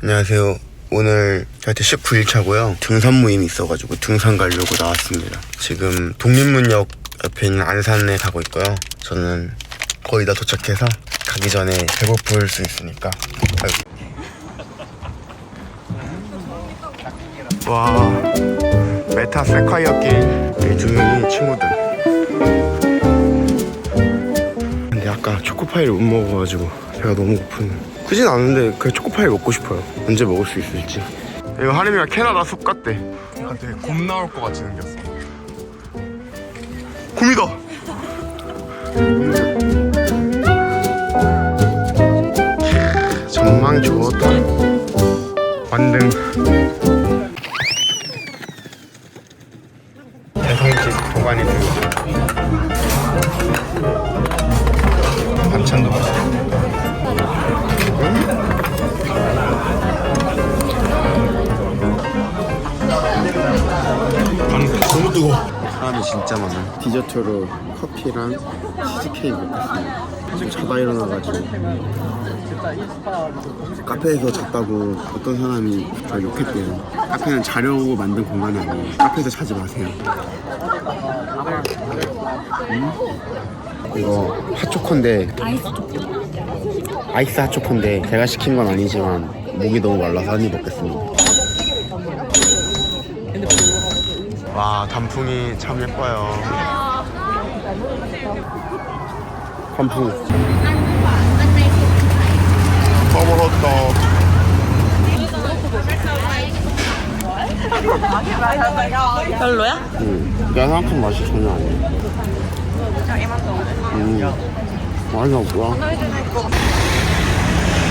안녕하세요. 오늘 저한테 19일차고요. 등산 모임이 있어가지고 등산 가려고 나왔습니다. 지금 독립문역 옆에 있는 안산에 가고 있고요. 저는 거의 다 도착해서 가기 전에 배고플 수 있으니까. 아이고. 와, 메타 세콰이어 길두 명이 친구들. 초코파이를 못 먹어가지고 배가 너무 고픈 크진 않은데 그냥 초코파이 먹고 싶어요. 언제 먹을 수 있을지. 이거 하림이가 캐나다 숲 같대. 약간 되게 곰 나올 것 같이 생겼어. 곰이다! 캬, 전망 좋다. 완등. 대성집 도가니 들고 사람이 진짜 많아. 디저트로 커피랑 치즈케이크 먹었습니다. 지금 자다 일어나가지고 카페에서 잤다고 어떤 사람이 저 욕했대요. 카페는 자려고 만든 공간이 아니에요. 카페에서 자지 마세요. 음? 이거 핫초코인데 아이스 핫초코인데 제가 시킨 건 아니지만 목이 너무 말라서 한입 먹겠습니다. 와 단풍이 참 예뻐요. 단풍. 써버렸다. 별로야? 응. 내가 생각한 맛이 전혀 아니야. 음. 맛이 없구나.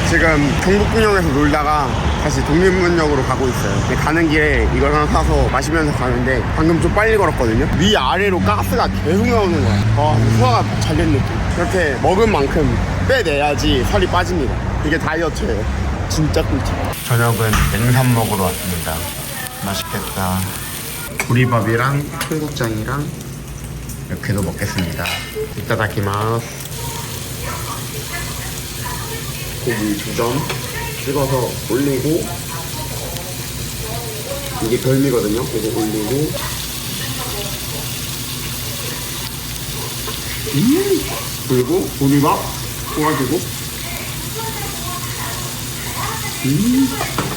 지금 경복궁역에서 놀다가 다시 독립문역으로 가고 있어요. 근데 가는 길에 이걸 하나 사서 마시면서 가는데 방금 좀 빨리 걸었거든요. 위 아래로 가스가 계속 나오는 거야. 와, 소화가 잘 된 느낌. 이렇게 먹은 만큼 빼내야지 살이 빠집니다. 이게 다이어트예요. 진짜 꿀팁. 저녁은 냉삼 먹으러 왔습니다. 맛있겠다. 보리밥이랑 청국장이랑 이렇게도 먹겠습니다. 이따다키마스. 고기 두 점 찍어서 올리고 이게 별미거든요. 이거 올리고. 음 그리고 보리밥 도와주고. 음